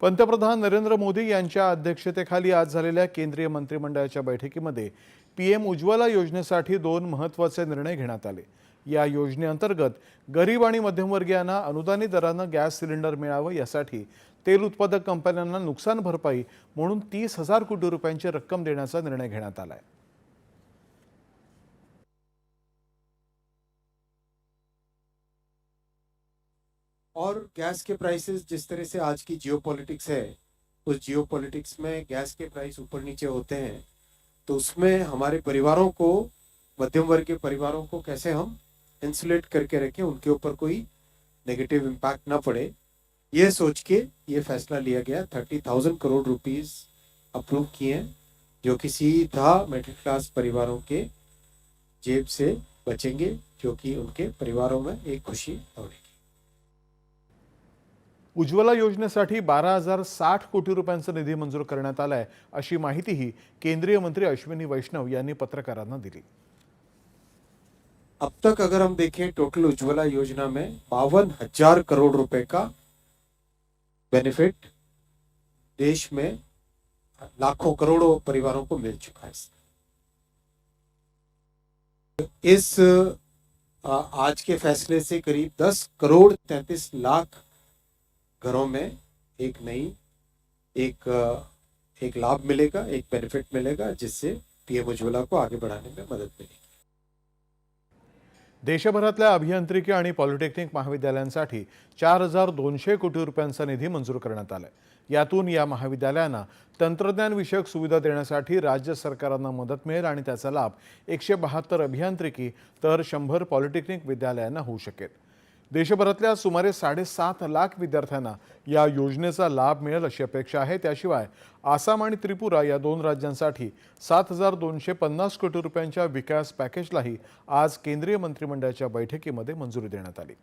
पंतप्रधान नरेंद्र मोदी यांच्या अध्यक्षतेखाली आज झालेल्या केंद्रीय मंत्रिमंडळाच्या बैठकीमध्ये पीएम उज्ज्वला योजनेसाठी दोन महत्त्वाचे निर्णय घेण्यात आले. या योजनेअंतर्गत गरीब आणि मध्यमवर्गीयांना अनुदानित दरानं गॅस सिलेंडर मिळावं यासाठी तेल उत्पादक कंपन्यांना नुकसान भरपाई म्हणून तीस हजार कोटी रुपयांची रक्कम देण्याचा निर्णय घेण्यात आला आहे और गैस के प्राइसेस जिस तरह से आज की जियो है, उस जियो में गैस के प्राइस ऊपर नीचे होते हैं तो उसमें हमारे परिवारों को, मध्यम वर्ग के परिवारों को कैसे हम इंसुलेट करके रखें, उनके ऊपर कोई नेगेटिव इम्पैक्ट ना पड़े, ये सोच के ये फैसला लिया गया। Thirty thousand crore rupees approve किए हैं, जो कि सीधा मिडिल क्लास परिवारों के जेब से बचेंगे, जो कि उनके परिवारों में एक खुशी दौड़ेगी उज्ज्वला योजनेसाठी बारा हज़ार साठ कोटी रुपयांचा निधी मंजूर करण्यात आलाय, अशी माहितीही केंद्रीय मंत्री अश्विनी वैष्णव यांनी पत्रकारांना अब तक अगर हम देखें टोटल उज्ज्वला योजना में बावन हज़ार करोड़ रुपए का बेनिफिट देश में लाखों करोड़ों परिवारों को मिल चुका है। इस आज के फैसले से करीब 10 करोड़ 33 लाख घरों में एक नई एक एक लाभ मिलेगा एक बेनिफिट मिलेगा जिससे पीएम उज्ज्वला को आगे बढ़ाने में मदद मिलेगी। देशभरातल्या अभियांत्रिकी आणि पॉलिटेक्निक महाविद्यालयांसाठी चार हजार दोनशे कोटी रुपयांचा निधी मंजूर करण्यात आलाय. यातून या महाविद्यालयांना तंत्रज्ञानविषयक सुविधा देण्यासाठी राज्य सरकारांना मदत मिळेल आणि त्याचा लाभ एकशे बहात्तर अभियांत्रिकी तर शंभर पॉलिटेक्निक विद्यालयांना होऊ शकेल. देशभरातल्या सुमारे साडेसात लाख विद्यार्थ्यांना या योजनेचा लाभ मिळेल अशी अपेक्षा आहे. त्याशिवाय आसाम आणि त्रिपुरा या दोन राज्यांसाठी सात हजार दोनशे पन्नास कोटी रुपयांच्या विकास पॅकेजलाही आज केंद्रीय मंत्रिमंडळाच्या बैठकीमध्ये मंजुरी देण्यात आली.